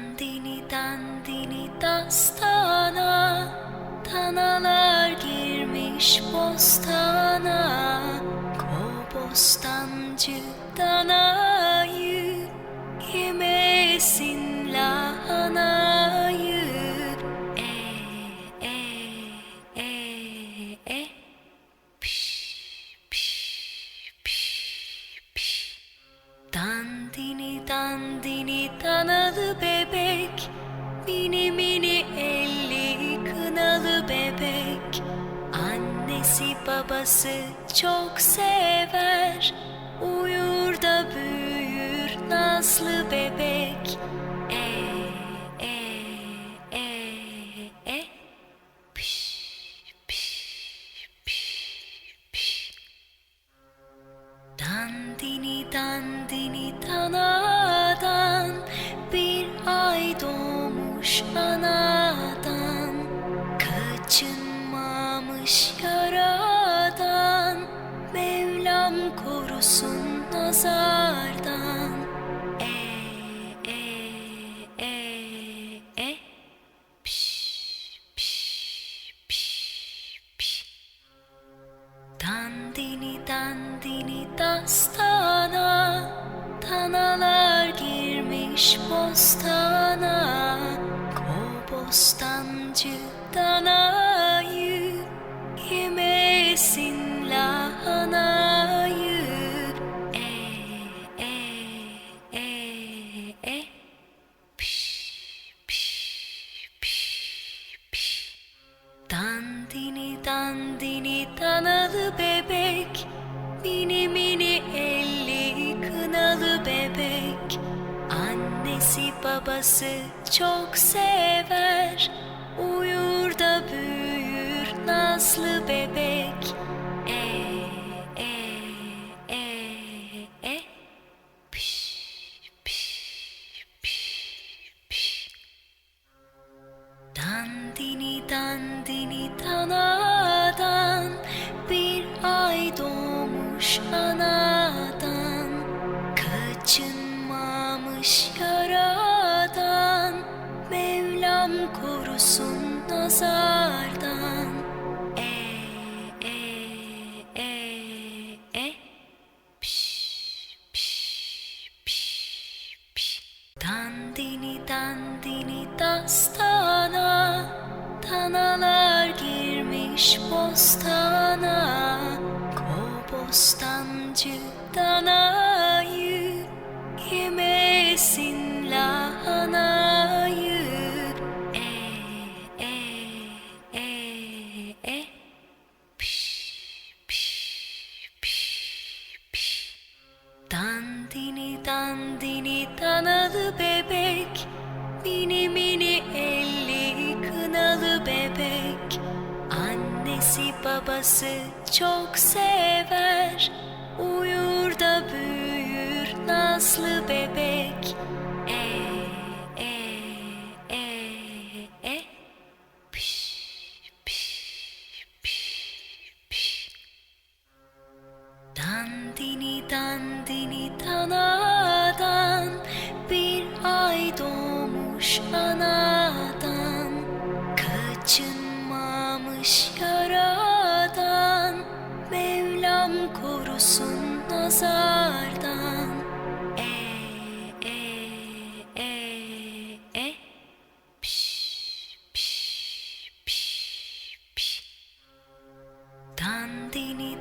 dandini dandini dastana Tanalar girmiş bostana. Ko bostancı Annesi babası çok sever. Uyur da büyür nazlı bebek. E e e e. Piş, piş, piş, piş. Dandini dandini danadan bir ay doğmuş ana Dini dandini dastana Tanalar girmiş bostana. Ko bostancı dana Annesi babası çok sever. Uyur da büyür nazlı bebek. stana, kobo stan dziu. babası çok sever. Uyur da büyür nazlı bebek.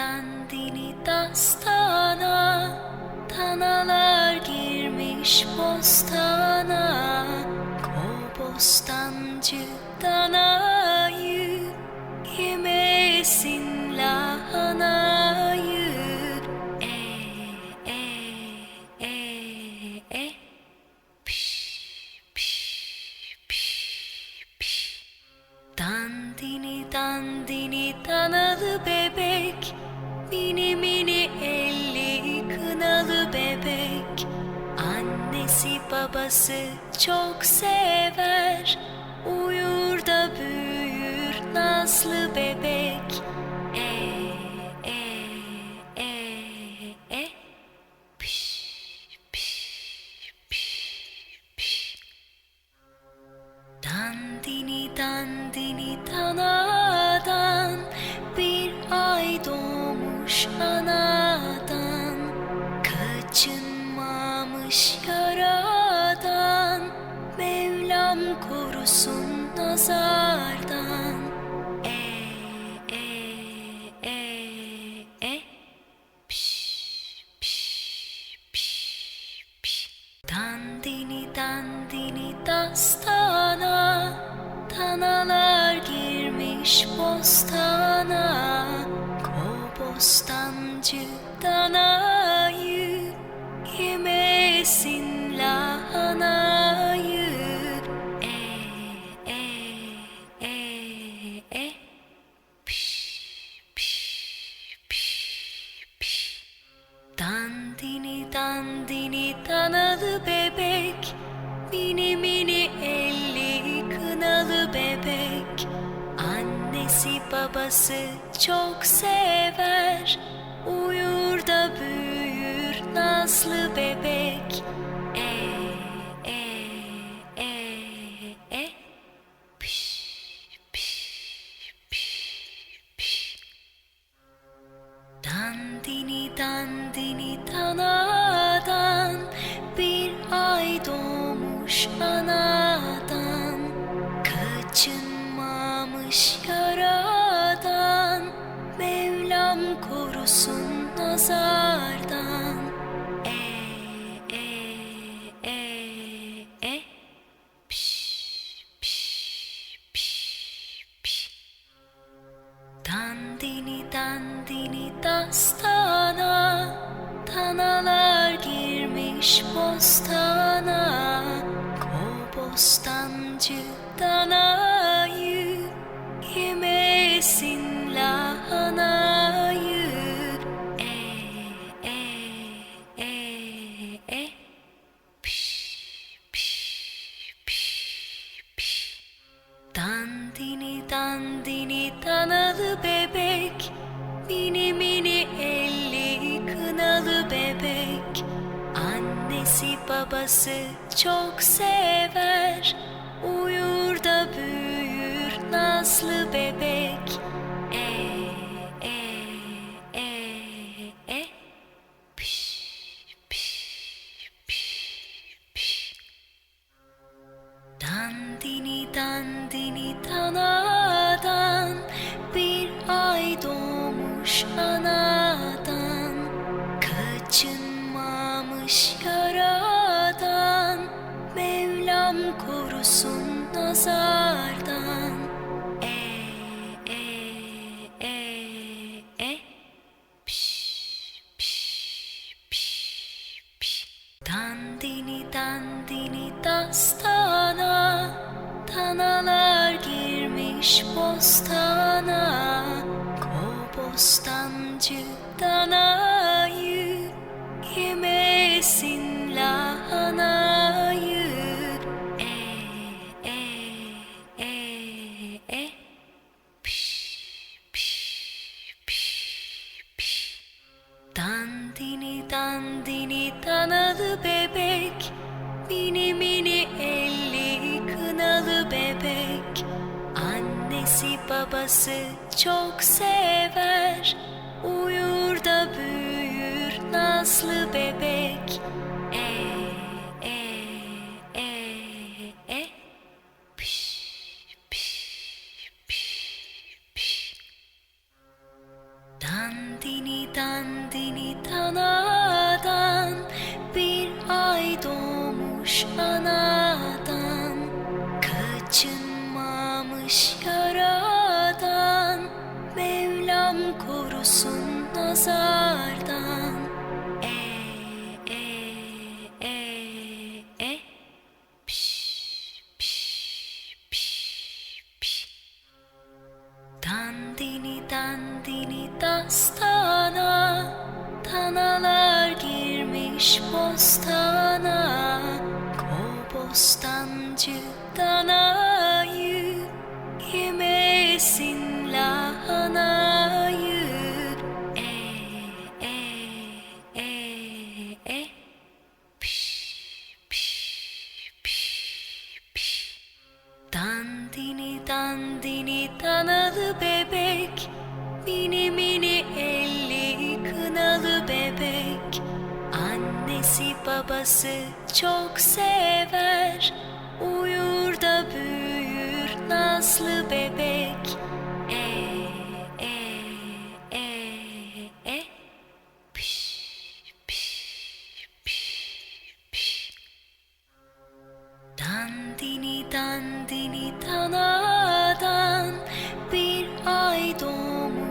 Kendini dastana Tanalar girmiş bostana. Ko bostancı dana babası çok sever. Uyur da büyür nazlı bebek. Dandini dandini dastana Tanalar girmiş bostana. Kobostancı danayı babası çok sever. Uyur da büyür nazlı bebek. E e e e. Piş piş piş piş Dandini dandini tanadan bir ay doğmuş anadan Dandini dandini dastana Tanalar girmiş bostana. Kobostancı danayı Yemesin lahanayı E e e e Piş piş piş piş. Dandini dandini danalı bebek. Mini mini elli kınalı bebek. Annesi babası çok sever anadan Kaçınmamış yaradan. Mevlam korusun nazardan. E e e e. Piş piş piş piş. Dandini dandini dastana. Tanalar girmiş bostana Kobostancı danayı Yemesin lahanayı E e e e Piş piş piş piş Dandini dandini danalı bebek. Mini mini elli kınalı bebek. Annesi babası çok sever nazlı bebek. E e e e. Piş piş piş piş. Dandini dandini tanadan bir ay doğmuş anadan. Kaçınmamış yaradan Mevlam korusun nazardan Dandini dandini dastana Tanalar girmiş bostana. Kobostancı danayı danalı bebek. Mini mini elli kınalı bebek. Annesi babası çok sever. Uyur da büyür nazlı bebek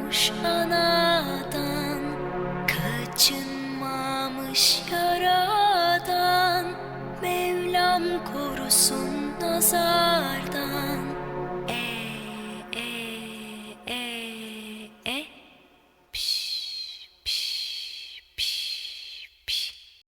doğmuş anadan Kaçınmamış yaradan Mevlam korusun nazardan